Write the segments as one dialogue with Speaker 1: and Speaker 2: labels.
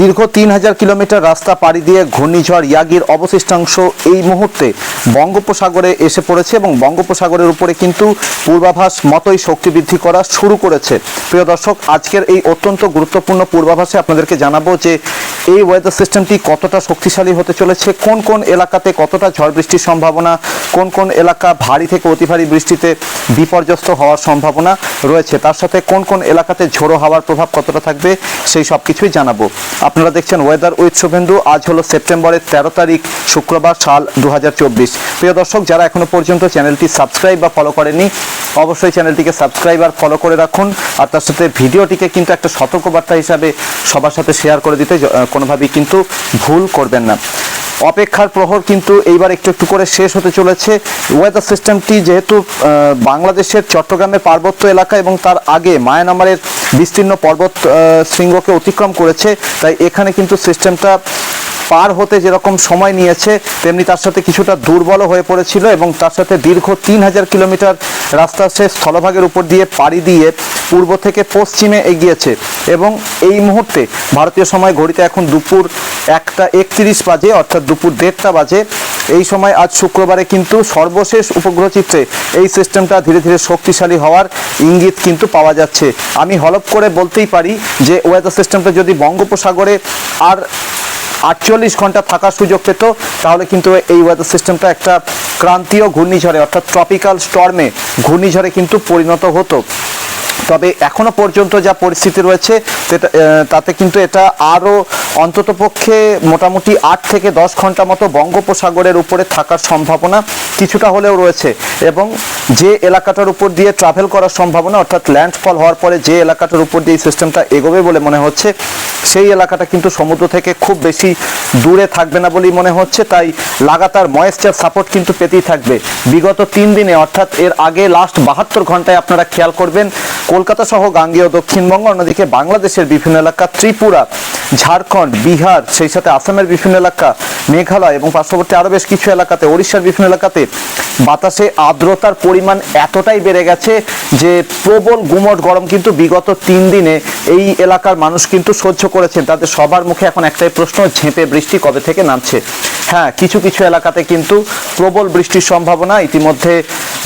Speaker 1: দীর্ঘ তিন হাজার কিলোমিটার রাস্তা পাড়ি দিয়ে ঘূর্ণিঝড় ইয়াগির অবশিষ্টাংশ এই মুহূর্তে বঙ্গোপসাগরে এসে পড়েছে এবং বঙ্গোপসাগরের উপরে কিন্তু পূর্বাভাস মতোই শক্তি বৃদ্ধি করা শুরু করেছে। প্রিয় দর্শক, আজকের এই অত্যন্ত গুরুত্বপূর্ণ পূর্বাভাসে আপনাদেরকে জানাব যে এই ওয়েদার সিস্টেমটি কতটা শক্তিশালী হতে চলেছে, কোন কোন এলাকাতে কতটা ঝড় বৃষ্টির সম্ভাবনা, কোন কোন এলাকা ভারী থেকে অতি ভারী বৃষ্টিতে বিপর্যস্ত হওয়ার সম্ভাবনা রয়েছে, তার সাথে কোন কোন এলাকাতে ঝোড়ো হাওয়ার প্রভাব কতটা থাকবে সেই সব কিছুই জানাব। আপনারা দেখছেন ওয়েদার উইথ শুভেন্দু। আজ হলো সেপ্টেম্বরের তেরো তারিখ, শুক্রবার সাল দু হাজার চব্বিশ। প্রিয় দর্শক, যারা এখনও পর্যন্ত চ্যানেলটি সাবস্ক্রাইব বা ফলো করেনি অবশ্যই চ্যানেলটিকে সাবস্ক্রাইব আর ফলো করে রাখুন। আর তার সাথে ভিডিওটিকে কিন্তু একটা সতর্কবার্তা হিসাবে সবার সাথে শেয়ার করে দিতে কোনোভাবেই কিন্তু ভুল করবেন না। অপেক্ষার প্রহর কিন্তু এইবার একটু একটু করে শেষ হতে চলেছে। ওয়েদার সিস্টেমটি যেহেতু বাংলাদেশের চট্টগ্রামের পার্বত্য এলাকা এবং তার আগে মায়ানমারের বিস্তীর্ণ পর্বত শৃঙ্গকে অতিক্রম করেছে, তাই এখানে কিন্তু সিস্টেমটা পার হতে যেরকম সময় নিয়েছে, তেমনি তার সাথে কিছুটা দুর্বল হয়ে পড়েছিল এবং তার সাথে দীর্ঘ তিন হাজার কিলোমিটার রাস্তা সে স্থলভাগের উপর দিয়ে পাড়ি দিয়ে পূর্ব থেকে পশ্চিমে এগিয়েছে এবং এই মুহূর্তে ভারতীয় সময় ঘড়িতে এখন দুপুর একটা একত্রিশ বাজে, অর্থাৎ দুপুর দেড়টা বাজে। এই সময় আজ শুক্রবারে কিন্তু সর্বশেষ উপগ্রহ চিত্রে এই সিস্টেমটা ধীরে ধীরে শক্তিশালী হওয়ার ইঙ্গিত কিন্তু পাওয়া যাচ্ছে। আমি হলপ করে বলতেই পারি যে ওয়েদার সিস্টেমটা যদি বঙ্গোপসাগরে আর আটচল্লিশ ঘণ্টা থাকার সুযোগ পেত, তাহলে কিন্তু এই ওয়েদার সিস্টেমটা একটা ক্রান্তীয় ঘূর্ণিঝড়ে, অর্থাৎ ট্রপিক্যাল স্টর্মে ঘূর্ণিঝড়ে কিন্তু পরিণত হতো। তবে এখনও পর্যন্ত যা পরিস্থিতি রয়েছে তাতে কিন্তু এটা আরও অন্ততপক্ষে মোটামুটি আট থেকে দশ ঘণ্টা মতো বঙ্গোপসাগরের উপরে থাকার সম্ভাবনা। কিছুটা হলেও রয়েছে এবং যে এলাকাটার উপর দিয়ে ট্রাভেল করার সম্ভাবনা, অর্থাৎ ল্যান্ডফল হওয়ার পরে যে এলাকাটার উপর দিয়ে এই সিস্টেমটা এগোবে বলে মনে হচ্ছে, সেই এলাকাটা কিন্তু সমুদ্র থেকে খুব বেশি দূরে থাকবে না বলেই মনে হচ্ছে। তাই লাগাতার ময়েশ্চার সাপোর্ট কিন্তু পেতেই থাকবে। বিগত তিন দিনে, অর্থাৎ এর আগে লাস্ট বাহাত্তর ঘন্টায় আপনারা খেয়াল করবেন, কলকাতা সহ গাঙ্গেয় দক্ষিণবঙ্গ, অন্যদিকে বাংলাদেশের বিভিন্ন এলাকা, ত্রিপুরা, ঝাড়খণ্ড, বিহার, সেই সাথে আসামের বিভিন্ন এলাকা, মেঘালয় এবং পার্শ্ববর্তী আরও বেশ কিছু এলাকাতে, ওড়িশার বিভিন্ন এলাকাতে বাতাসে আর্দ্রতার পরিমাণ এতটাই বেড়ে গেছে যে প্রবল গুমট গরম কিন্তু বিগত তিন দিনে এই এলাকার মানুষ কিন্তু সহ্য করেছেন। তাদের সবার মুখে এখন একটাই প্রশ্ন, ঝেঁপে বৃষ্টি কবে থেকে নামছে? হ্যাঁ কিছু কিছু এলাকাতে কিন্তু প্রবল বৃষ্টির সম্ভাবনা। ইতিমধ্যে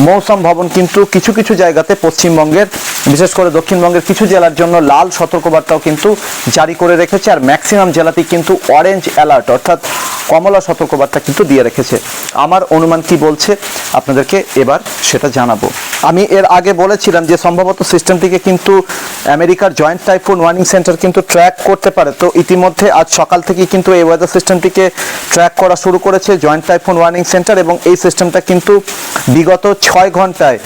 Speaker 1: মৌসুম ভবন কিন্তু কিছু কিছু জায়গাতে পশ্চিমবঙ্গের বিশেষ করে দক্ষিণবঙ্গের কিছু জেলার জন্য লাল সতর্কবার্তাও কিন্তু জারি করে রেখেছে, আর ম্যাক্সিমাম জেলাতেই কিন্তু অরেঞ্জ অ্যালার্ট অর্থাৎ কমলা সতর্কবার্তা কিন্তু দিয়ে রেখেছে। আমার অনুমান কি বলছে? আপনাদেরকে এবার সেটা জানাব। আমি এর আগে বলেছিলাম যে সম্ভবত সিস্টেমটিকে কিন্তু আমেরিকার জয়েন্ট টাইফুন ওয়ার্নিং সেন্টার কিন্তু ট্র্যাক করতে পারে। তো ইতিমধ্যে আজ সকাল থেকে কিন্তু এই ওয়েদার সিস্টেমটিকে ট্র্যাক করা শুরু করেছে জয়েন্ট টাইফুন ওয়ার্নিং সেন্টার এবং এই সিস্টেমটা কিন্তু বিগত ছয় ঘন্টায়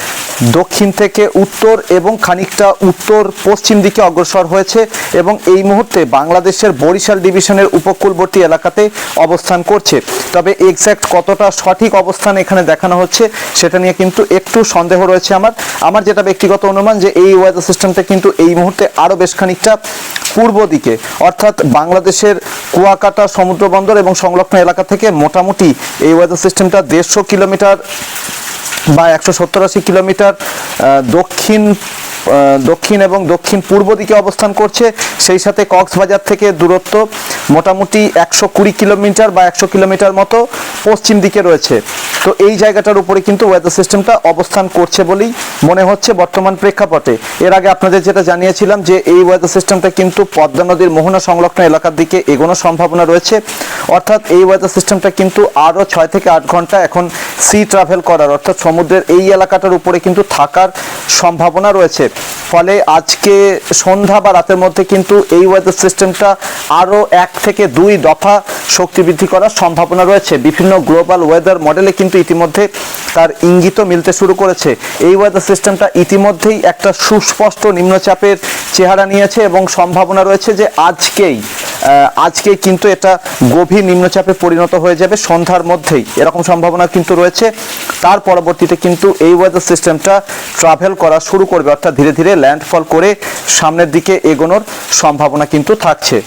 Speaker 1: দক্ষিণ থেকে উত্তর এবং খানিকটা উত্তর পশ্চিম দিকে অগ্রসর হয়েছে এবং এই মুহূর্তে বাংলাদেশের বরিশাল ডিভিশনের উপকূলবর্তী এলাকাতে অবস্থান করছে। তবে এক্স্যাক্ট কতটা সঠিক অবস্থান এখানে দেখানো হচ্ছে, সেটা নিয়ে কিন্তু একটু সন্দেহ রয়েছে আমার। আমার যেটা ব্যক্তিগত অনুমান যে এই ওয়েদার সিস্টেমটা কিন্তু এই মুহূর্তে আরও বেশ খানিকটা পূর্ব দিকে। অর্থাৎ বাংলাদেশের কুয়াকাটা সমুদ্র বন্দর এবং সংলগ্ন এলাকা থেকে মোটামুটি এই ওয়েদার সিস্টেমটা দেড়শো কিলোমিটার বা একশো সত্তর আশি কিলোমিটার দক্ষিণ দক্ষিণ এবং দক্ষিণ পূর্ব দিকে অবস্থান করছে। সেই সাথে কক্সবাজার থেকে দূরত্ব মোটামুটি একশো কুড়ি কিলোমিটার বা একশো কিলোমিটার মতো পশ্চিম দিকে রয়েছে। তো এই জায়গাটার উপরে কিন্তু ওয়েদার সিস্টেমটা অবস্থান করছে বলেই মনে হচ্ছে বর্তমান প্রেক্ষাপটে। এর আগে আপনাদের যেটা জানিয়েছিলাম যে এই ওয়েদার সিস্টেমটা কিন্তু পদ্মা নদীর মোহনা সংলগ্ন এলাকার দিকে এগোনোর সম্ভাবনা রয়েছে। অর্থাৎ এই ওয়েদার সিস্টেমটা কিন্তু আরও ছয় থেকে আট ঘণ্টা এখন সি ট্রাভেল করার, অর্থাৎ সমুদ্রের এই এলাকাটার উপরে কিন্তু থাকার সম্ভাবনা রয়েছে। ফলে আজকে সন্ধ্যা বা রাতের মধ্যে কিন্তু এই ওয়েদার সিস্টেমটা আরও এক থেকে দুই দফা শক্তি বৃদ্ধি করার সম্ভাবনা রয়েছে। বিভিন্ন গ্লোবাল ওয়েদার মডেলে কিন্তু ইতিমধ্যে তার ইঙ্গিতও মিলতে শুরু করেছে। এই ওয়েদার সিস্টেমটা ইতিমধ্যেই একটা সুস্পষ্ট নিম্নচাপের চেহারা নিয়েছে এবং সম্ভাবনা রয়েছে যে আজকেই আজকে কিন্তু এটা গভীর নিম্নচাপে পরিণত হয়ে যাবে সন্ধ্যার মধ্যেই। এরকম সম্ভাবনা কিন্তু রয়েছে। তার পরবর্তীতে কিন্তু এই ওয়েদার সিস্টেমটা ট্রাভেল করা শুরু করবে। অর্থাৎ ধীরে ধীরে ল্যান্ডফল করে সামনের দিকে এগোনোর সম্ভাবনা কিন্তু থাকছে।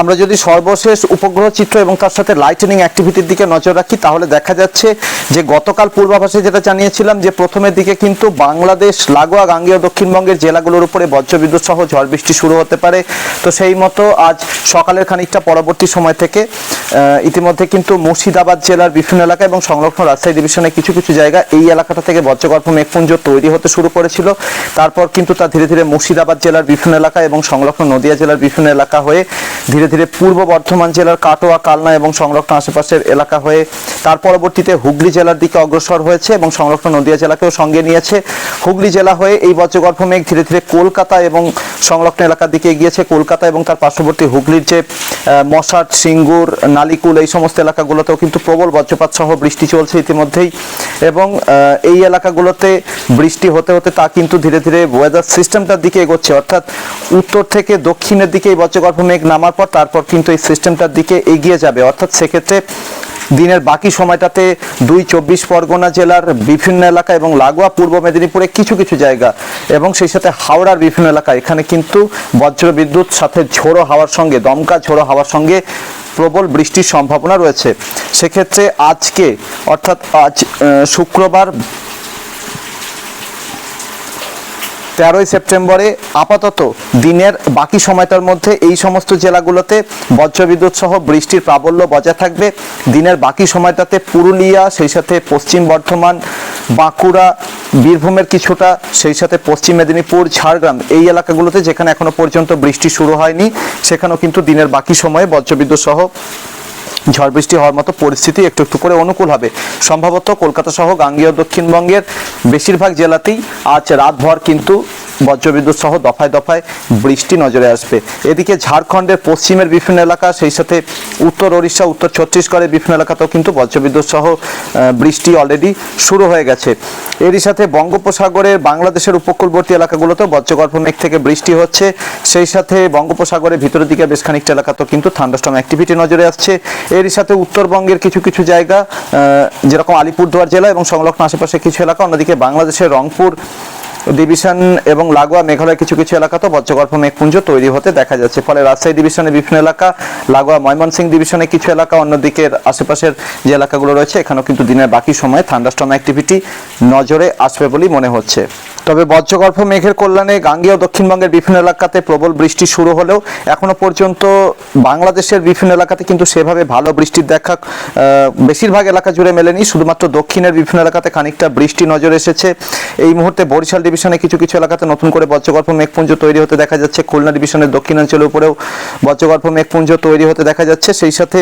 Speaker 1: আমরা যদি সর্বশেষ উপগ্রহ চিত্র এবং তার সাথে লাইটেনিং অ্যাক্টিভিটির দিকে নজর রাখি, তাহলে দেখা যাচ্ছে যে গতকাল পূর্বাভাসে যেটা জানিয়েছিলাম যে প্রথমের দিকে কিন্তু বাংলাদেশ, লাগোয়া, গাঙ্গেয়, দক্ষিণবঙ্গের জেলাগুলোর উপরে বজ্রবিদ্যুৎ সহ ঝড় বৃষ্টি শুরু হতে পারে। তো সেই মতো আজ সকালের সকালের খানিকটা পরবর্তী সময় থেকে ইতিমধ্যে কিন্তু মুর্শিদাবাদ জেলার বিভিন্ন এলাকা এবং সংলগ্ন রাজশাহী ডিভিশনের কিছু কিছু জায়গা এই এলাকাটা থেকে বজ্রগর্ভ মেঘপুঞ্জ তৈরি হতে শুরু করেছিল। তারপর কিন্তু তা ধীরে ধীরে মুর্শিদাবাদ জেলার বিভিন্ন এলাকা এবং সংলগ্ন নদিয়া জেলার বিভিন্ন এলাকা হয়ে ধীরে ধীরে পূর্ব বর্ধমান জেলার কাটোয়া, কালনা এবং সংলগ্ন আশেপাশের এলাকা হয়ে তার পরবর্তীতে হুগলি জেলার দিকে অগ্রসর হয়েছে এবং সংলগ্ন নদিয়া জেলাকেও সঙ্গে নিয়েছে। হুগলি জেলা হয়ে এই বজ্রগর্ভ মেঘ ধীরে ধীরে কলকাতা এবং সংলগ্ন এলাকার দিকে এগিয়েছে। কলকাতা এবং তার পার্শ্ববর্তী হুগলির যে মশাট সিঙ্গুর, নালিকুল এই সমস্ত এলাকাগুলোতেও কিন্তু প্রবল বজ্রপাত সহ বৃষ্টি চলছে ইতিমধ্যেই। এবং এই এলাকাগুলোতে বৃষ্টি হতে হতে তা কিন্তু ধীরে ধীরে ওয়েদার সিস্টেমটার দিকে এগোচ্ছে। অর্থাৎ উত্তর থেকে দক্ষিণের দিকে এই বজ্রগর্ভ মেঘ নামার পর তারপর কিন্তু এই সিস্টেমটার দিকে এগিয়ে যাবে। অর্থাৎ সেক্ষেত্রে দিনের বাকি সময়টাতে দুই চব্বিশ পরগনা জেলার বিভিন্ন এলাকা এবং লাগোয়া পূর্ব মেদিনীপুরে কিছু কিছু জায়গা এবং সেই সাথে হাওড়ার বিভিন্ন এলাকা। এখানে কিন্তু বজ্র বিদ্যুৎ সাথে ঝোড়ো হাওয়ার সঙ্গে, দমকা ঝোড়ো হাওয়ার সঙ্গে প্রবল বৃষ্টির সম্ভাবনা রয়েছে। সেক্ষেত্রে আজকে, অর্থাৎ আজ শুক্রবার তেরোই সেপ্টেম্বরে আপাতত দিনের বাকি সময়টার মধ্যে এই সমস্ত জেলাগুলোতে বজ্রবিদ্যুৎ সহ বৃষ্টির প্রাবল্য বজায় থাকবে। দিনের বাকি সময়টাতে পুরুলিয়া, সেই সাথে পশ্চিম বর্ধমান, বাঁকুড়া, বীরভূমের কিছুটা, সেই সাথে পশ্চিম মেদিনীপুর, ঝাড়গ্রাম এই এলাকাগুলোতে যেখানে এখনও পর্যন্ত বৃষ্টি শুরু হয়নি, সেখানেও কিন্তু দিনের বাকি সময়ে বজ্রবিদ্যুৎ সহ ঝড় বৃষ্টি হওয়ার মতো পরিস্থিতি একটু একটু করে অনুকূল হবে। সম্ভবত কলকাতা সহ গাঙ্গীয় দক্ষিণবঙ্গের বেশিরভাগ জেলাতেই আজ রাতভর কিন্তু বজ্রবিদ্যুৎ সহ দফায় দফায় বৃষ্টি নজরে আসবে। এদিকে ঝাড়খণ্ডের পশ্চিমের বিভিন্ন এলাকা, সেই সাথে উত্তর ওড়িশা, উত্তর ছত্তিশগড়ের বিভিন্ন এলাকাতেও কিন্তু বজ্রবিদ্যুৎ সহ বৃষ্টি অলরেডি শুরু হয়ে গেছে। এরই সাথে বঙ্গোপসাগরের বাংলাদেশের উপকূলবর্তী এলাকাগুলোতেও বজ্রগর্ভ মেঘ থেকে বৃষ্টি হচ্ছে। সেই সাথে বঙ্গোপসাগরের ভিতরের দিকে বেশ খানিকটা এলাকাতেও কিন্তু থান্ডাস্টম অ্যাক্টিভিটি নজরে আসছে। এরই সাথে উত্তরবঙ্গের কিছু কিছু জায়গা যেরকম আলিপুরদুয়ার জেলা এবং সংলগ্ন আশেপাশে কিছু এলাকা, অন্যদিকে বাংলাদেশের রংপুর ডিভিশন এবং লাগোয়া মেঘালয় কিছু কিছু এলাকাতেও বজ্রগর্ভ মেঘপুঞ্জ তৈরি হতে দেখা যাচ্ছে। ফলে রাজশাহী ডিভিশনের বিভিন্ন এলাকা, লাগোয়া ময়মনসিংহ ডিভিশনের কিছু এলাকা, অন্যদিকের আশেপাশের যে এলাকাগুলো রয়েছে, এখানেও কিন্তু দিনের বাকি সময়ে থান্ডাস্টর্ম অ্যাক্টিভিটি নজরে আসবে বলেই মনে হচ্ছে। তবে বজ্রগর্ভ মেঘের কল্যাণে গাঙ্গেয় দক্ষিণবঙ্গের বিভিন্ন এলাকাতে প্রবল বৃষ্টি শুরু হলেও এখনও পর্যন্ত বাংলাদেশের বিভিন্ন এলাকাতে কিন্তু সেভাবে ভালো বৃষ্টির দেখা বেশিরভাগ এলাকা জুড়ে মেলেনি। শুধুমাত্র দক্ষিণের বিভিন্ন এলাকাতে খানিকটা বৃষ্টি নজর এসেছে। এই মুহূর্তে বরিশাল ডিভিশনে কিছু কিছু এলাকাতে নতুন করে বজ্রগর্ভ মেঘপুঞ্জ তৈরি হতে দেখা যাচ্ছে। খুলনা ডিভিশনের দক্ষিণাঞ্চলের উপরেও বজ্রগর্ভ মেঘপুঞ্জ তৈরি হতে দেখা যাচ্ছে। সেই সাথে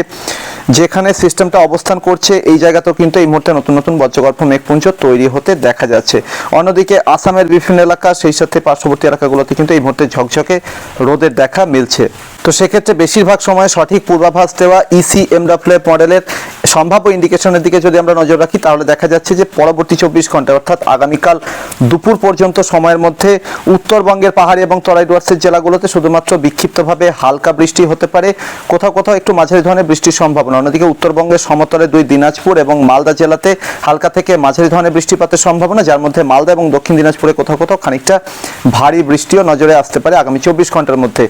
Speaker 1: যেখানে সিস্টেমটা অবস্থান করছে, এই জায়গাতেও কিন্তু এই মুহূর্তে নতুন নতুন বজ্রগর্ভ মেঘপুঞ্জ তৈরি হতে দেখা যাচ্ছে। অন্যদিকে আসামের বিভিন্ন এলাকা, সেই সাথে পার্শ্ববর্তী এলাকাগুলোতে কিন্তু এই মুহূর্তে ঝকঝকে রোদের দেখা মিলছে। তো সেক্ষেত্রে বেশিরভাগ সময় সঠিক পূর্বাভাস দেওয়া ইসিএমডাফ্লে ইসি এমডাফ্লেপ মডেলের সম্ভাব্য ইন্ডিকেশনের দিকে যদি আমরা নজর রাখি, তাহলে দেখা যাচ্ছে যে পরবর্তী চব্বিশ ঘণ্টা অর্থাৎ আগামীকাল দুপুর পর্যন্ত সময়ের মধ্যে উত্তরবঙ্গের পাহাড়ি এবং তরাই ডুয়ার্সের জেলাগুলোতে শুধুমাত্র বিক্ষিপ্তভাবে হালকা বৃষ্টি হতে পারে। কোথাও কোথাও একটু মাঝারি ধরনের বৃষ্টির সম্ভাবনা। অন্যদিকে উত্তরবঙ্গের সমতলে দুই দিনাজপুর এবং মালদা জেলাতে হালকা থেকে মাঝারি ধরনের বৃষ্টিপাতের সম্ভাবনা, যার মধ্যে মালদা এবং দক্ষিণ দিনাজপুরে কোথাও কোথাও খানিকটা ভারী বৃষ্টিও নজরে আসতে পারে আগামী চব্বিশ ঘণ্টার মধ্যে।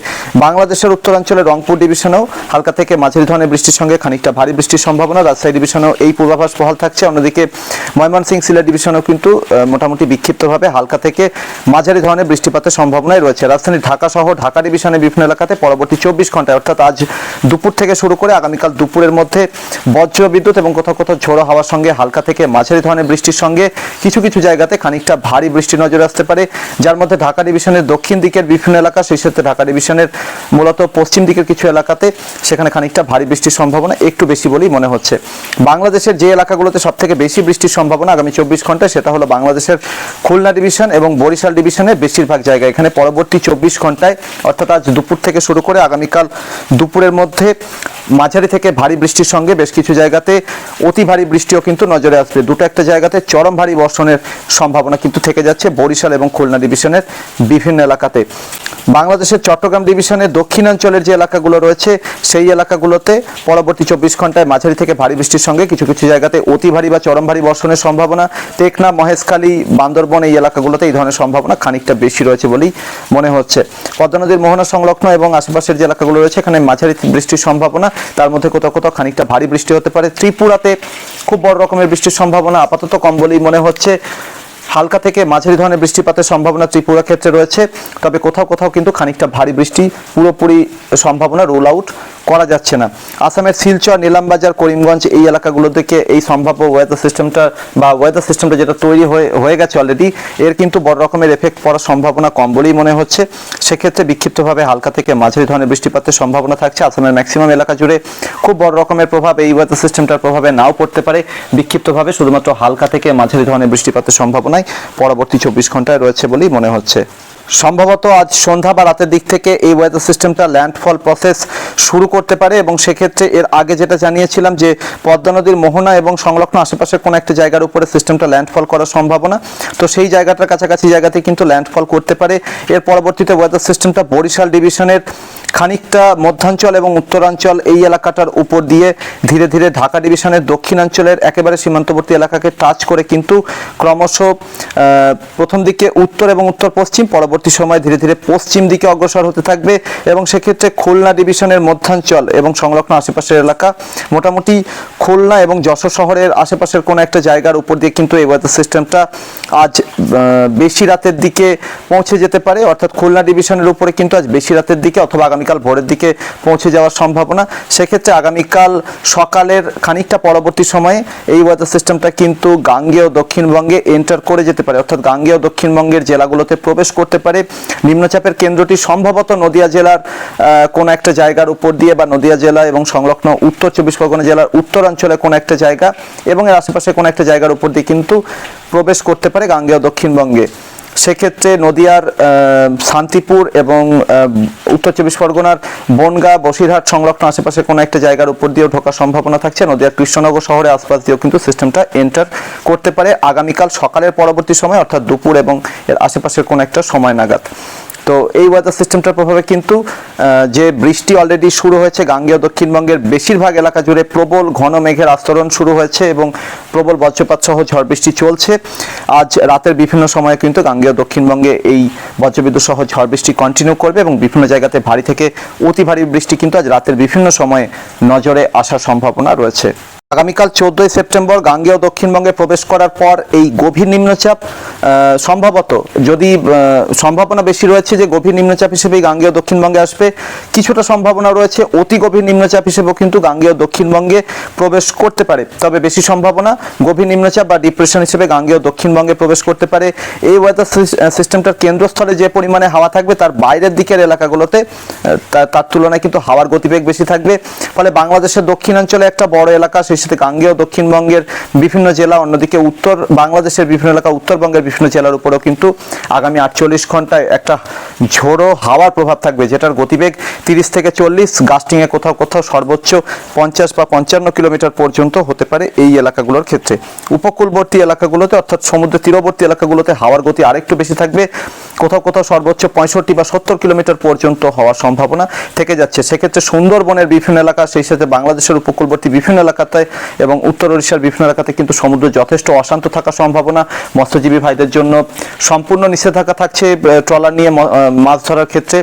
Speaker 1: বাংলাদেশের উত্তরাঞ্চলে রংপুর ডিভিশনেও হালকা থেকে মাঝারি ধরনের বৃষ্টির সঙ্গে খানিকটা ভারী বৃষ্টির সম্ভাবনা। রাজশাহী ডিভিশনেও এই পূর্বাভাস বহাল থাকছে। অন্যদিকে ময়মনসিংহ সিলেট ডিভিশনেও কিন্তু মোটামুটি বিক্ষিপ্তভাবে হালকা থেকে মাঝারি ধরনের বৃষ্টিপাতের সম্ভাবনাই রয়েছে। রাজধানী ঢাকা সহ ঢাকা ডিভিশনের বিভিন্ন এলাকাতে পরবর্তী চব্বিশ ঘন্টায়, অর্থাৎ আজ দুপুর থেকে শুরু করে আগামীকাল দুপুরের মধ্যে বজ্র বিদ্যুৎ এবং কোথাও কোথাও ঝোড়ো হাওয়ার সঙ্গে হালকা থেকে মাঝারি ধরনের বৃষ্টির সঙ্গে কিছু কিছু জায়গাতে খানিকটা ভারী বৃষ্টি নজরে আসতে পারে। যার মধ্যে ঢাকা ডিভিশনের দক্ষিণ দিকের বিভিন্ন এলাকা, সেই সাথে ঢাকা ডিভিশনের মূলত পশ্চিম দিকের কিছু এলাকাতে সেখানে খানিকটা ভারী বৃষ্টির সম্ভাবনা একটু বেশি বলেই মনে হচ্ছে। বাংলাদেশের যে এলাকাগুলোতে সব থেকে বেশি বৃষ্টির সম্ভাবনা আগামী চব্বিশ ঘন্টায় সেটা হলো বাংলাদেশের খুলনা ডিভিশন এবং বরিশাল ডিভিশনে বেশিরভাগ জায়গায় এখানে পরবর্তী চব্বিশ ঘন্টায়, অর্থাৎ আজ দুপুর থেকে শুরু করে আগামীকাল দুপুরের মধ্যে মাঝারি থেকে ভারী বৃষ্টির সঙ্গে বেশ কিছু জায়গাতে অতি ভারী বৃষ্টিও কিন্তু নজরে আসবে। দুটো একটা জায়গাতে চরম ভারী বর্ষণের সম্ভাবনা কিন্তু থেকে যাচ্ছে বরিশাল এবং খুলনা ডিভিশনের বিভিন্ন এলাকাতে। বাংলাদেশের চট্টগ্রাম ডিভিশনের দক্ষিণাঞ্চলের যে এলাকাগুলো রয়েছে, সেই এলাকাগুলোতে পরবর্তী চব্বিশ ঘন্টায় মাঝারি থেকে ভারী বৃষ্টির সঙ্গে কিছু কিছু জায়গাতে অতি ভারী বা চরম ভারী বর্ষণের সম্ভাবনা। টেকনা মহেশখালী, বান্দরবন এই এলাকাগুলোতে এই ধরনের সম্ভাবনা খানিকটা বেশি রয়েছে বলেই মনে হচ্ছে। পদ্মা নদীর মোহনা সংলগ্ন এবং আশেপাশের যে এলাকাগুলো রয়েছে, এখানে মাঝারি বৃষ্টির সম্ভাবনা তার মধ্যে কোথাও কোথাও খানিকটা ভারী বৃষ্টি হতে পারে। ত্রিপুরাতে খুব বড় রকমের বৃষ্টির সম্ভাবনা আপাতত কম বলেই মনে হচ্ছে। হালকা থেকে মাঝারি ধরনের বৃষ্টিপাতের সম্ভাবনা ত্রিপুরা ক্ষেত্রে রয়েছে। তবে কোথাও কোথাও কিন্তু খানিকটা ভারী বৃষ্টি, পুরোপুরি সম্ভাবনা রোল আউট। করা যাচ্ছে না। আসামের শিলচর, নিলামবাজার, করিমগঞ্জ এই এলাকাগুলো থেকে এই সম্ভাব্য ওয়েদার সিস্টেমটা বা ওয়েদার সিস্টেমটা যেটা তৈরি হয়ে হয়ে গেছে অলরেডি এর কিন্তু বড় রকমের এফেক্ট পড়ার সম্ভাবনা কম বলেই মনে হচ্ছে। সেক্ষেত্রে বিক্ষিপ্তভাবে হালকা থেকে মাঝারি ধরনের বৃষ্টিপাতের সম্ভাবনা থাকছে। আসামের ম্যাক্সিমাম এলাকা জুড়ে খুব বড় রকমের প্রভাব এই ওয়েদার সিস্টেমটার প্রভাবে নাও পড়তে পারে। বিক্ষিপ্তভাবে শুধুমাত্র হালকা থেকে মাঝারি ধরনের বৃষ্টিপাতের সম্ভাবনায় পরবর্তী চব্বিশ ঘন্টায় রয়েছে বলেই মনে হচ্ছে। সম্ভবত আজ সন্ধ্যা বা রাতের দিক থেকে এই ওয়েদার সিস্টেমটা ল্যান্ডফল প্রসেস শুরু করতে পারে এবং সেক্ষেত্রে এর আগে যেটা জানিয়েছিলাম যে পদ্মা নদীর মোহনা এবং সংলগ্ন আশেপাশের কোনো একটা জায়গার উপরে সিস্টেমটা ল্যান্ডফল করার সম্ভাবনা তো সেই জায়গাটার কাছাকাছি জায়গাতে কিন্তু ল্যান্ডফল করতে পারে। এর পরবর্তীতে ওয়েদার সিস্টেমটা বরিশাল ডিভিশনের খানিকটা মধ্যাঞ্চল এবং উত্তরাঞ্চল এই এলাকাটার উপর দিয়ে ধীরে ধীরে ঢাকা ডিভিশনের দক্ষিণাঞ্চলের একেবারে সীমান্তবর্তী এলাকাকে টাচ করে কিন্তু ক্রমশ প্রথম দিকে উত্তর এবং উত্তর পশ্চিম, পরবর্তী সময় ধীরে ধীরে পশ্চিম দিকে অগ্রসর হতে থাকবে এবং সেক্ষেত্রে খুলনা ডিভিশনের মধ্যাঞ্চল এবং সংলগ্ন আশেপাশের এলাকা মোটামুটি খুলনা এবং যশোর শহরের আশেপাশের কোনো একটা জায়গার উপর দিয়ে কিন্তু এই ওয়েদার সিস্টেমটা আজ বেশি রাতের দিকে পৌঁছে যেতে পারে। অর্থাৎ খুলনা ডিভিশনের উপরে কিন্তু আজ বেশি রাতের দিকে অথবা আগামীকাল ভোরের দিকে পৌঁছে যাওয়ার সম্ভাবনা। সেক্ষেত্রে আগামীকাল সকালের খানিকটা পরবর্তী সময়ে এই ওয়েদার সিস্টেমটা কিন্তু গাঙ্গেয় দক্ষিণবঙ্গে এন্টার করে যেতে পারে। অর্থাৎ গাঙ্গেয় দক্ষিণবঙ্গের জেলাগুলোতে প্রবেশ করতে পারে। নিম্নচাপের কেন্দ্রটি সম্ভবত নদিয়া জেলার কোনো একটা জায়গার উপর দিয়ে বা নদিয়া জেলা এবং সংলগ্ন উত্তর চব্বিশ পরগনা জেলার উত্তরাঞ্চলে কোনো একটা জায়গা এবং এর আশেপাশে কোনো একটা জায়গার উপর দিয়ে কিন্তু প্রবেশ করতে পারে গাঙ্গেয় দক্ষিণবঙ্গে। সেক্ষেত্রে নদিয়ার শান্তিপুর এবং উত্তর চব্বিশ পরগনার বনগা, বসিরহাট সংলগ্ন আশেপাশে কোনো একটা জায়গার উপর দিয়েও ঢোকার সম্ভাবনা থাকছে। নদিয়ার কৃষ্ণনগর শহরে আশপাশ দিয়েও কিন্তু সিস্টেমটা এন্টার করতে পারে। আগামীকাল সকালের পরবর্তী সময়, অর্থাৎ দুপুর এবং এর আশেপাশের কোনো একটা সময় নাগাদ। তো এই ওয়েদার সিস্টেমটার প্রভাবে কিন্তু যে বৃষ্টি অলরেডি শুরু হয়েছে গাঙ্গেয় দক্ষিণবঙ্গের বেশিরভাগ এলাকা জুড়ে প্রবল ঘন মেঘের আস্তরণ শুরু হয়েছে এবং প্রবল বজ্রপাত সহ ঝড় বৃষ্টি চলছে। আজ রাতের বিভিন্ন সময়ে কিন্তু গাঙ্গেয় দক্ষিণবঙ্গে এই বজ্রবিদ্যুৎ সহ ঝড় বৃষ্টি কন্টিনিউ করবে এবং বিভিন্ন জায়গাতে ভারী থেকে অতি ভারী বৃষ্টি কিন্তু আজ রাতের বিভিন্ন সময়ে নজরে আসার সম্ভাবনা রয়েছে। আগামীকাল চোদ্দই সেপ্টেম্বর গাঙ্গেয় দক্ষিণবঙ্গে প্রবেশ করার পর এই গভীর নিম্নচাপ সম্ভবত যদি সম্ভাবনা বেশি রয়েছে যে গভীর নিম্নচাপ হিসেবেই গাঙ্গেয় দক্ষিণবঙ্গে আসবে, কিছুটা সম্ভাবনা রয়েছে অতি গভীর নিম্নচাপ হিসেবেও কিন্তু গাঙ্গেয় দক্ষিণবঙ্গে প্রবেশ করতে পারে। তবে বেশি সম্ভাবনা গভীর নিম্নচাপ বা ডিপ্রেশন হিসেবে গাঙ্গেয় দক্ষিণবঙ্গে প্রবেশ করতে পারে। এই ওয়েদার সিস্টেমটার কেন্দ্রস্থলে যে পরিমাণে হাওয়া থাকবে, তার বাইরের দিকের এলাকাগুলোতে তার তুলনায় কিন্তু হাওয়ার গতিবেগ বেশি থাকবে। ফলে বাংলাদেশের দক্ষিণাঞ্চলে একটা বড় এলাকা সেই সাথে গাঙ্গেয় দক্ষিণবঙ্গের বিভিন্ন জেলা, অন্যদিকে উত্তর বাংলাদেশের বিভিন্ন এলাকা, উত্তরবঙ্গের বিভিন্ন জেলার উপরেও কিন্তু আগামী আটচল্লিশ ঘন্টায় একটা ঝোড়ো হাওয়ার প্রভাব থাকবে, যেটার গতিবেগ তিরিশ থেকে চল্লিশ গাস্টিংয়ে কোথাও কোথাও সর্বোচ্চ পঞ্চাশ বা পঞ্চান্ন কিলোমিটার পর্যন্ত হতে পারে এই এলাকাগুলোর ক্ষেত্রে। উপকূলবর্তী এলাকাগুলোতে, অর্থাৎ সমুদ্র তীরবর্তী এলাকাগুলোতে হাওয়ার গতি আরেকটু বেশি থাকবে। কোথাও কোথাও সর্বোচ্চ পঁয়ষট্টি বা সত্তর কিলোমিটার পর্যন্ত হওয়ার সম্ভাবনা থেকে যাচ্ছে। সেক্ষেত্রে সুন্দরবনের বিভিন্ন এলাকা, সেই সাথে বাংলাদেশের উপকূলবর্তী বিভিন্ন এলাকাতে এবং উত্তর ওড়িশার বিভিন্ন এলাকাতে কিন্তু সমুদ্র যথেষ্ট অশান্ত থাকার সম্ভাবনা। মৎস্যজীবী ভাইদের জন্য সম্পূর্ণ নিষেধাজ্ঞা থাকছে ট্রলার নিয়ে মাছ ধরার ক্ষেত্রে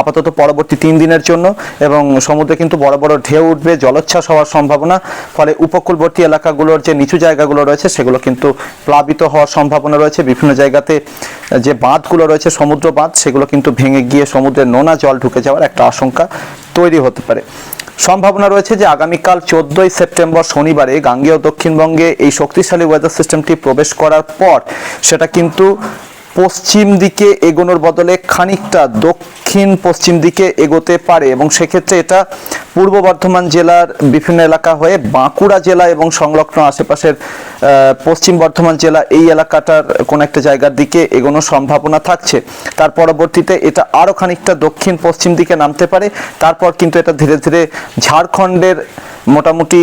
Speaker 1: আপাতত পরবর্তী তিন দিনের জন্য এবং সমুদ্রে কিন্তু বড় বড় ঢেউ উঠবে, জলোচ্ছ্বাস হওয়ার সম্ভাবনা। ফলে উপকূলবর্তী এলাকাগুলোর যে নিচু জায়গাগুলো রয়েছে, সেগুলো কিন্তু প্লাবিত হওয়ার সম্ভাবনা রয়েছে। বিভিন্ন জায়গাতে যে বাঁধগুলো রয়েছে সমুদ্র বাঁধ সেগুলো কিন্তু ভেঙে গিয়ে সমুদ্রের নোনা জল ঢুকে যাওয়ার একটা আশঙ্কা তৈরি হতে পারে। সম্ভাবনা রয়েছে যে আগামীকাল চোদ্দই সেপ্টেম্বর শনিবারে গাঙ্গেয় দক্ষিণবঙ্গে এই শক্তিশালী ওয়েদার সিস্টেমটি প্রবেশ করার পর সেটা কিন্তু পশ্চিম দিকে এগোনোর বদলে খানিকটা দক্ষিণ পশ্চিম দিকে এগোতে পারে এবং সেক্ষেত্রে এটা পূর্ব বর্ধমান জেলার বিভিন্ন এলাকা হয়ে বাঁকুড়া জেলা এবং সংলগ্ন আশেপাশের পশ্চিম বর্ধমান জেলা এই এলাকাটার কোন একটা জায়গার দিকে এগোনোর সম্ভাবনা থাকছে। তার পরবর্তীতে এটা আরও খানিকটা দক্ষিণ পশ্চিম দিকে নামতে পারে। তারপর কিন্তু এটা ধীরে ধীরে ঝাড়খণ্ডের মোটামুটি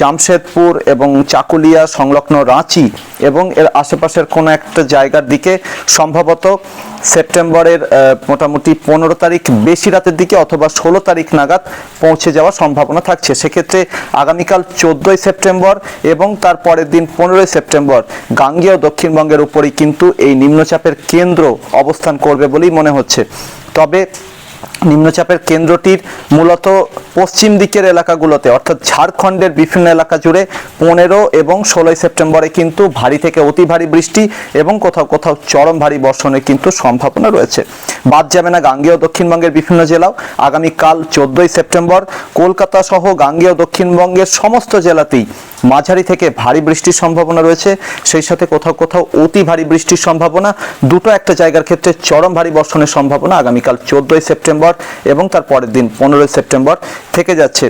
Speaker 1: জামশেদপুর এবং চাকুলিয়া সংলগ্ন রাঁচি এবং এর আশেপাশের কোনো একটা জায়গার দিকে সম্ভবত সেপ্টেম্বরের মোটামুটি পনেরো তারিখ বেশি রাতের দিকে অথবা ষোলো তারিখ নাগাদ পৌঁছে যাওয়ার সম্ভাবনা থাকছে। সেক্ষেত্রে আগামীকাল চোদ্দোই সেপ্টেম্বর এবং তার পরের দিন পনেরোই সেপ্টেম্বর গাঙ্গেয় দক্ষিণবঙ্গের উপরেই কিন্তু এই নিম্নচাপের কেন্দ্র অবস্থান করবে বলেই মনে হচ্ছে। তবে নিম্নচাপের কেন্দ্রটির মূলত পশ্চিম দিকের এলাকাগুলোতে, অর্থাৎ ঝাড়খণ্ডের বিভিন্ন এলাকা জুড়ে পনেরো এবং ষোলোই সেপ্টেম্বরে কিন্তু ভারী থেকে অতি ভারী বৃষ্টি এবং কোথাও কোথাও চরম ভারী বর্ষণের কিন্তু সম্ভাবনা রয়েছে। বাদ যাবে না গাঙ্গেয় দক্ষিণবঙ্গের বিভিন্ন জেলাও। আগামীকাল চোদ্দই সেপ্টেম্বর কলকাতা সহ গাঙ্গেয় দক্ষিণবঙ্গের সমস্ত জেলাতেই মাঝারি থেকে ভারী বৃষ্টির সম্ভাবনা রয়েছে। সেই সাথে কোথাও কোথাও অতি ভারী বৃষ্টির সম্ভাবনা। দুটো একটা জায়গার ক্ষেত্রে চরম ভারী বর্ষণের সম্ভাবনা আগামীকাল চোদ্দোই সেপ্টেম্বর এবং তার পরের দিন পনেরোই সেপ্টেম্বর থেকে যাচ্ছে।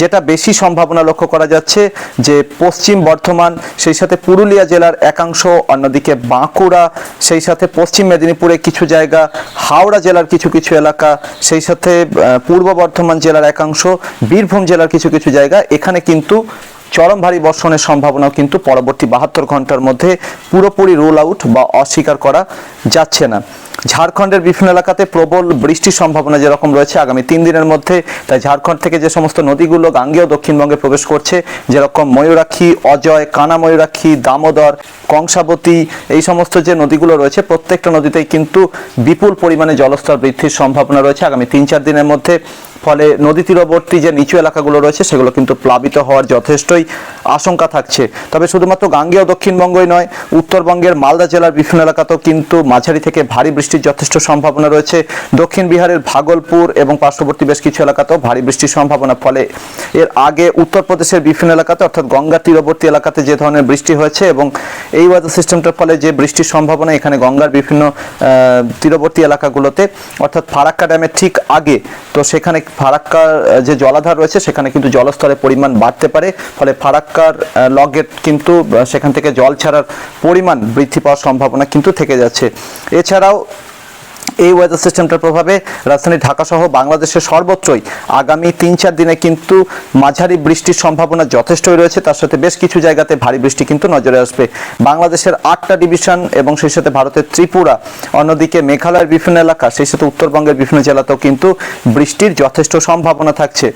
Speaker 1: যেটা বেশি সম্ভাবনা লক্ষ্য করা যাচ্ছে যে পশ্চিম বর্ধমান, সেই সাথে পুরুলিয়া জেলার একাংশ, অন্যদিকে বাঁকুড়া, সেই সাথে পশ্চিম মেদিনীপুরে কিছু জায়গা, হাওড়া জেলার কিছু কিছু এলাকা, সেই সাথে পূর্ব বর্ধমান জেলার একাংশ, বীরভূম জেলার কিছু কিছু জায়গা। এখানে কিন্তু চরম ভারী বর্ষণের সম্ভাবনাও কিন্তু পরবর্তী বাহাত্তর ঘণ্টার মধ্যে পুরোপুরি রুল আউট বা অস্বীকার করা যাচ্ছে না। ঝাড়খণ্ডের বিভিন্ন এলাকাতে প্রবল বৃষ্টির সম্ভাবনা যেরকম রয়েছে আগামী তিন দিনের মধ্যে, তাই ঝাড়খণ্ড থেকে যে সমস্ত নদীগুলো গাঙ্গেয় দক্ষিণবঙ্গে প্রবেশ করছে, যেরকম ময়ূরাক্ষী, অজয়, কানা ময়ূরাক্ষী, দামোদর, কংসাবতী, এই সমস্ত যে নদীগুলো রয়েছে, প্রত্যেকটা নদীতেই কিন্তু বিপুল পরিমাণে জলস্তর বৃদ্ধির সম্ভাবনা রয়েছে আগামী তিন চার দিনের মধ্যে। ফলে নদী তীরবর্তী যে নিচু এলাকাগুলো রয়েছে, সেগুলো কিন্তু প্লাবিত হওয়ার যথেষ্টই আশঙ্কা থাকছে। তবে শুধুমাত্র গাঙ্গেয় দক্ষিণবঙ্গই নয়, উত্তরবঙ্গের মালদা জেলার বিভিন্ন এলাকাতেও কিন্তু মাঝারি থেকে ভারী বৃষ্টির যথেষ্ট সম্ভাবনা রয়েছে। দক্ষিণ বিহারের ভাগলপুর এবং পার্শ্ববর্তী বেশ কিছু এলাকাতেও ভারী বৃষ্টির সম্ভাবনা ফলে। এর আগে উত্তরপ্রদেশের বিভিন্ন এলাকাতে অর্থাৎ গঙ্গা তীরবর্তী এলাকাতে যে ধরনের বৃষ্টি হয়েছে এবং এই ওয়েদার সিস্টেমটার ফলে যে বৃষ্টির সম্ভাবনা এখানে গঙ্গার বিভিন্ন তীরবর্তী এলাকাগুলোতে অর্থাৎ ফারাক্কা ড্যামের ঠিক আগে তো সেখানে ফারাক্কার আহ, যে জলাধার রয়েছে সেখানে কিন্তু জলস্তরের পরিমাণ বাড়তে পারে। ফলে ফারাক্কার লগেট কিন্তু সেখান থেকে জল ছাড়ার পরিমাণ বৃদ্ধি পাওয়ার সম্ভাবনা কিন্তু থেকে যাচ্ছে। এছাড়াও এই ওয়েদার সিস্টেমটার প্রভাবে রাজধানী ঢাকা সহ বাংলাদেশের সর্বত্রই আগামী তিন চার দিনে কিন্তু মাঝারি বৃষ্টির সম্ভাবনা যথেষ্টই রয়েছে। তার সাথে বেশ কিছু জায়গাতে ভারী বৃষ্টি কিন্তু নজরে আসবে। বাংলাদেশের আটটা ডিভিশন এবং সেই সাথে ভারতের ত্রিপুরা, অন্যদিকে মেঘালয়ের বিভিন্ন এলাকা, সেই সাথে উত্তরবঙ্গের বিভিন্ন জেলাতেও কিন্তু বৃষ্টির যথেষ্ট সম্ভাবনা থাকছে।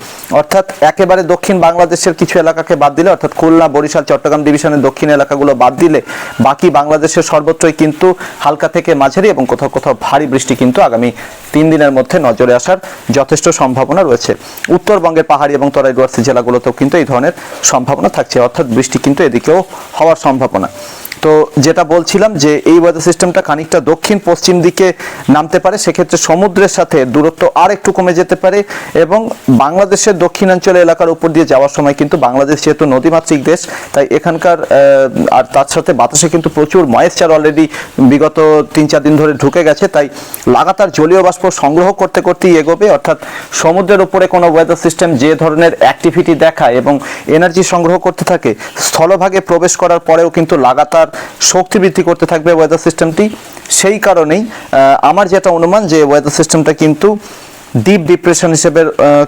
Speaker 1: অর্থাৎ একেবারে দক্ষিণ বাংলাদেশের কিছু এলাকাকে বাদ দিলে, অর্থাৎ খুলনা, বরিশাল, চট্টগ্রাম ডিভিশনের দক্ষিণ এলাকাগুলো বাদ দিলে, বাকি বাংলাদেশের সর্বত্রই কিন্তু হালকা থেকে মাঝারি এবং কোথাও কোথাও ভারী বৃষ্টি কিন্তু আগামী তিন দিনের মধ্যে নজরে আসার যথেষ্ট সম্ভাবনা রয়েছে। উত্তরবঙ্গের পাহাড়ি এবং তরাই জেলাগুলোতেও কিন্তু এই ধরনের সম্ভাবনা থাকছে। অর্থাৎ বৃষ্টি কিন্তু এদিকেও হওয়ার সম্ভাবনা। তো যেটা বলছিলাম যে এই ওয়েদার সিস্টেমটা খানিকটা দক্ষিণ, পশ্চিম দিকে নামতে পারে, সেক্ষেত্রে সমুদ্রের সাথে দূরত্ব আর একটু কমে যেতে পারে এবং বাংলাদেশের দক্ষিণাঞ্চল এলাকার উপর দিয়ে যাওয়ার সময় কিন্তু বাংলাদেশ যেহেতু নদীমাতৃক দেশ, তাই এখানকার আর তার সাথে বাতাসে কিন্তু প্রচুর ময়েশ্চার অলরেডি বিগত তিন চার দিন ধরে ঢুকে গেছে, তাই লাগাতার জলীয় বাষ্প সংগ্রহ করতে করতেই এগোবে। অর্থাৎ সমুদ্রের উপরে কোনো ওয়েদার সিস্টেম যে ধরনের অ্যাক্টিভিটি দেখায় এবং এনার্জি সংগ্রহ করতে থাকে, স্থলভাগে প্রবেশ করার পরেও কিন্তু লাগাতার শক্তি বৃদ্ধি করতে থাকবে ওয়েদার সিস্টেমটি সেই কারণেই আমার যেটা অনুমান যে ওয়েদার সিস্টেমটা কিন্তু ডিপ ডিপ্রেশন হিসেবে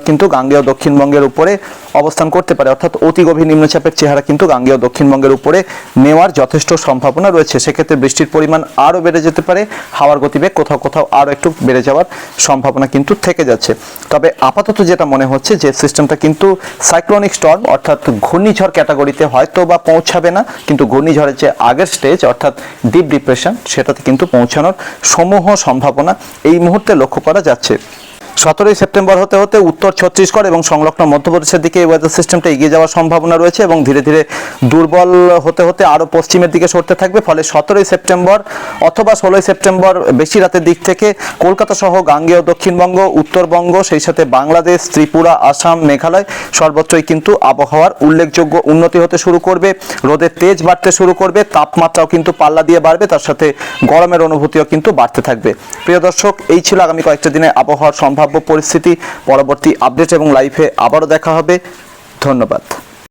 Speaker 1: কিন্তু গাঙ্গেয় দক্ষিণবঙ্গের উপরে অবস্থান করতে পারে। অর্থাৎ অতি গভীর নিম্নচাপের চেহারা কিন্তু গাঙ্গেয় দক্ষিণবঙ্গের উপরে নেওয়ার যথেষ্ট সম্ভাবনা রয়েছে। সেক্ষেত্রে বৃষ্টির পরিমাণ আরও বেড়ে যেতে পারে, হাওয়ার গতিবেগ কোথাও কোথাও আরও একটু বেড়ে যাওয়ার সম্ভাবনা কিন্তু থেকে যাচ্ছে। তবে আপাতত যেটা মনে হচ্ছে যে সিস্টেমটা কিন্তু সাইক্লোনিক স্টর্ম, অর্থাৎ ঘূর্ণিঝড় ক্যাটাগরিতে হয়তো বা পৌঁছাবে না, কিন্তু ঘূর্ণিঝড়ের যে আগের স্টেজ, অর্থাৎ ডিপ ডিপ্রেশন সেটাতে কিন্তু পৌঁছানোর সমূহ সম্ভাবনা এই মুহূর্তে লক্ষ্য করা যাচ্ছে। সতেরোই সেপ্টেম্বর হতে হতে উত্তর ছত্তিশগড় এবং সংলগ্ন মধ্যপ্রদেশের দিকে এই ওয়েদার সিস্টেমটা এগিয়ে যাওয়ার সম্ভাবনা রয়েছে এবং ধীরে ধীরে দুর্বল হতে হতে আরও পশ্চিমের দিকে সরতে থাকবে। ফলে সতেরোই সেপ্টেম্বর অথবা ষোলোই সেপ্টেম্বর বেশি রাতের দিক থেকে কলকাতা সহ গাঙ্গেয় দক্ষিণবঙ্গ, উত্তরবঙ্গ, সেই সাথে বাংলাদেশ, ত্রিপুরা, আসাম, মেঘালয় সর্বত্রই কিন্তু আবহাওয়ার উল্লেখযোগ্য উন্নতি হতে শুরু করবে। রোদের তেজ বাড়তে শুরু করবে, তাপমাত্রাও কিন্তু পাল্লা দিয়ে বাড়বে, তার সাথে গরমের অনুভূতিও কিন্তু বাড়তে থাকবে। প্রিয় দর্শক, এই ছিল আগামী কয়েকটা দিনে আবহাওয়ার সম্ভাব্য পরিস্থিতি পরবর্তী আপডেট এবং লাইভে আবারও দেখা হবে। ধন্যবাদ।